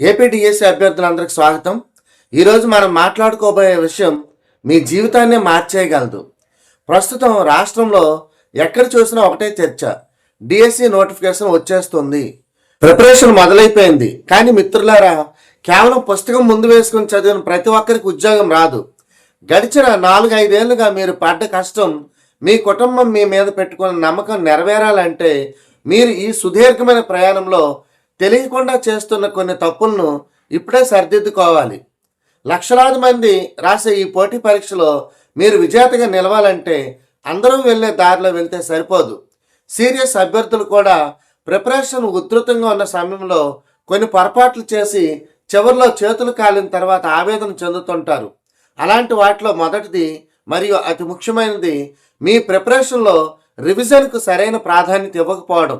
APDSC అభ్యర్థులందరికి స్వాగతం. ఈరోజు మనం మాట్లాడుకోబోయే విషయం మీ జీవితాన్నే మార్చేయగలదు. ప్రస్తుతం రాష్ట్రంలో ఎక్కడ చూసినా ఒకటే చర్చ. డిఎస్సి నోటిఫికేషన్ వచ్చేస్తుంది. ప్రిపరేషన్ మొదలైపోయింది. కానీ మిత్రులారా కేవలం పుస్తకం ముందు వేసుకుని చదివిన ప్రతి ఒక్కరికి ఉద్యోగం రాదు. గడిచిన నాలుగు ఐదేళ్ళుగా మీరు పడ్డ కష్టం మీ కుటుంబం మీ మీద పెట్టుకున్న నమ్మకం నెరవేరాలంటే మీరు ఈ సుదీర్ఘమైన ప్రయాణంలో తెలియకుండా చేస్తున్న కొన్ని తప్పులను ఇప్పుడే సరిదిద్దుకోవాలి. లక్షలాది మంది రాసే ఈ పోటీ పరీక్షలో మీరు విజేతగా నిలవాలంటే అందరూ వెళ్ళే దారిలో వెళ్తే సరిపోదు. సీరియస్ అభ్యర్థులు కూడా ప్రిపరేషన్ ఉధృతంగా ఉన్న సమయంలో కొన్ని పొరపాట్లు చేసి చివరిలో చేతులు కాలిన తర్వాత ఆవేదన చెందుతుంటారు. అలాంటి వాటిలో మొదటిది మరియు అతి ముఖ్యమైనది మీ ప్రిపరేషన్లో రివిజన్కు సరైన ప్రాధాన్యత ఇవ్వకపోవడం.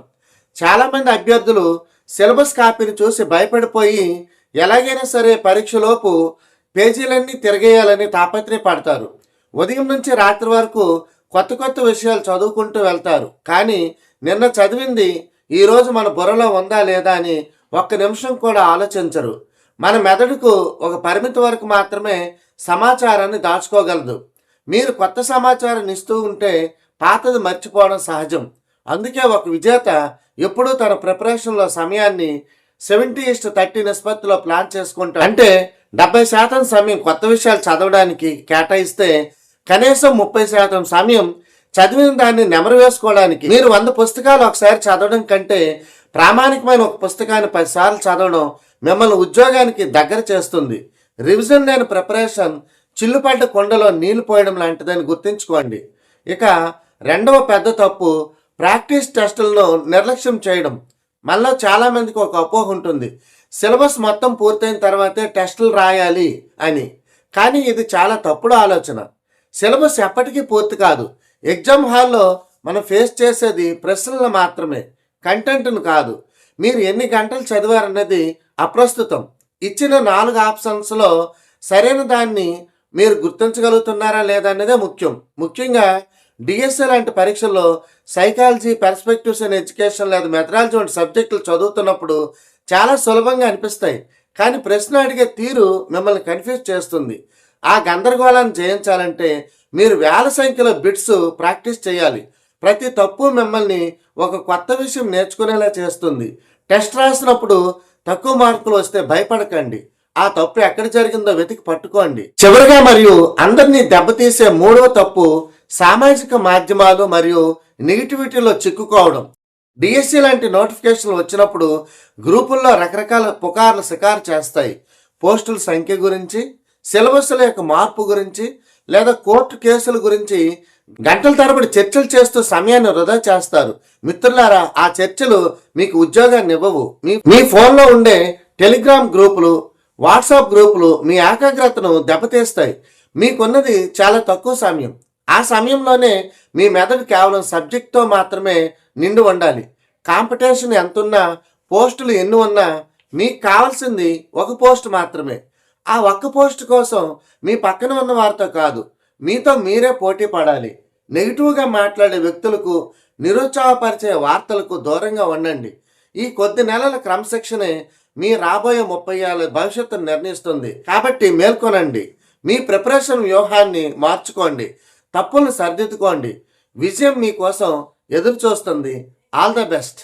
చాలామంది అభ్యర్థులు సిలబస్ కాపీని చూసి భయపడిపోయి ఎలాగైనా సరే పరీక్షలోపు పేజీలన్నీ తిరగేయాలని తాపత్రయపడతారు. ఉదయం నుంచి రాత్రి వరకు కొత్త కొత్త విషయాలు చదువుకుంటూ వెళ్తారు. కానీ నిన్న చదివింది ఈరోజు మన బుర్రలో ఉందా లేదా అని ఒక్క నిమిషం కూడా ఆలోచించరు. మన మెదడుకు ఒక పరిమితి వరకు మాత్రమే సమాచారాన్ని దాచుకోగలదు. మీరు కొత్త సమాచారాన్ని ఇస్తూ ఉంటే పాతది మర్చిపోవడం సహజం. అందుకే ఒక విజేత ఎప్పుడూ తన ప్రిపరేషన్లో సమయాన్ని సెవెంటీ ఇస్ట్ థర్టీ నిష్పత్తిలో ప్లాన్ చేసుకుంటాడు అంటే డెబ్బై శాతం సమయం కొత్త విషయాలు చదవడానికి కేటాయిస్తే కనీసం ముప్పై శాతం సమయం చదివిన దాన్ని నెమరు వేసుకోవడానికి. మీరు వంద పుస్తకాలు ఒకసారి చదవడం కంటే ప్రామాణికమైన ఒక పుస్తకాన్ని పదిసార్లు చదవడం మిమ్మల్ని ఉద్యోగానికి దగ్గర చేస్తుంది. రివిజన్ లేని ప్రిపరేషన్ చిల్లుపడ్డ కొండలో నీళ్ళు పోయడం లాంటిదని గుర్తుంచుకోండి. ఇక రెండవ పెద్ద తప్పు ప్రాక్టీస్ టెస్టులను నిర్లక్ష్యం చేయడం మనలో చాలామందికి ఒక అపోహ ఉంటుంది. సిలబస్ మొత్తం పూర్తయిన తర్వాతే టెస్టులు రాయాలి అని. కానీ ఇది చాలా తప్పుడు ఆలోచన. సిలబస్ ఎప్పటికీ పూర్తి కాదు. ఎగ్జామ్ హాల్లో మనం ఫేస్ చేసేది ప్రశ్నలు మాత్రమే కంటెంట్ను కాదు. మీరు ఎన్ని గంటలు చదివారన్నది అప్రస్తుతం. ఇచ్చిన నాలుగు ఆప్షన్స్లో సరైన దాన్ని మీరు గుర్తించగలుగుతున్నారా లేదా అన్నదే ముఖ్యం. ముఖ్యంగా డిఎస్ఏ లాంటి పరీక్షల్లో సైకాలజీ పర్స్పెక్టివ్స్ అండ్ ఎడ్యుకేషన్ లేదా మెథడాలజీ వంటి సబ్జెక్టులు చదువుతున్నప్పుడు చాలా సులభంగా అనిపిస్తాయి. కానీ ప్రశ్న అడిగే తీరు మిమ్మల్ని కన్ఫ్యూజ్ చేస్తుంది. ఆ గందరగోళాన్ని జయించాలంటే మీరు వేల సంఖ్యలో బిట్స్ ప్రాక్టీస్ చేయాలి. ప్రతి తప్పు మిమ్మల్ని ఒక కొత్త విషయం నేర్చుకునేలా చేస్తుంది. టెస్ట్ రాసినప్పుడు తక్కువ మార్కులు వస్తే భయపడకండి. ఆ తప్పు ఎక్కడ జరిగిందో వెతికి పట్టుకోండి. చివరిగా మరియు అందరినీ దెబ్బతీసే మూడవ తప్పు సామాజిక మాధ్యమాలు మరియు నెగిటివిటీలో చిక్కుకోవడం. డిఎస్సి లాంటి నోటిఫికేషన్లు వచ్చినప్పుడు గ్రూపుల్లో రకరకాల పుకార్లు షికారు చేస్తాయి. పోస్టుల సంఖ్య గురించి సిలబస్ల యొక్క మార్పు గురించి లేదా కోర్టు కేసుల గురించి గంటల తరబడి చర్చలు చేస్తూ సమయాన్ని వృధా చేస్తారు. మిత్రులారా ఆ చర్చలు మీకు ఉద్యోగాన్ని ఇవ్వవు. మీ మీ ఫోన్లో ఉండే టెలిగ్రామ్ గ్రూపులు వాట్సాప్ గ్రూపులు మీ ఏకాగ్రతను దెబ్బతీస్తాయి. మీకున్నది చాలా తక్కువ సమయం. ఆ సమయంలోనే మీ మెదడు కేవలం సబ్జెక్ట్తో మాత్రమే నిండి ఉండాలి. కాంపిటీషన్ ఎంతున్నా పోస్టులు ఎన్ని ఉన్నా మీకు కావాల్సింది ఒక పోస్ట్ మాత్రమే. ఆ ఒక్క పోస్ట్ కోసం మీ పక్కన ఉన్న వారితో కాదు మీతో మీరే పోటీ పడాలి. నెగిటివ్గా మాట్లాడే వ్యక్తులకు నిరుత్సాహపరిచే వార్తలకు దూరంగా ఉండండి. ఈ కొద్ది నెలల క్రమశిక్షణే మీ రాబోయే ముప్పై ఏళ్ళ భవిష్యత్తును నిర్ణయిస్తుంది. కాబట్టి మేల్కొనండి. మీ ప్రిపరేషన్ వ్యూహాన్ని మార్చుకోండి. తప్పులను సరిదిద్దుకోండి. విజయం మీకోసం ఎదురు చూస్తుంది ఆల్ ద బెస్ట్.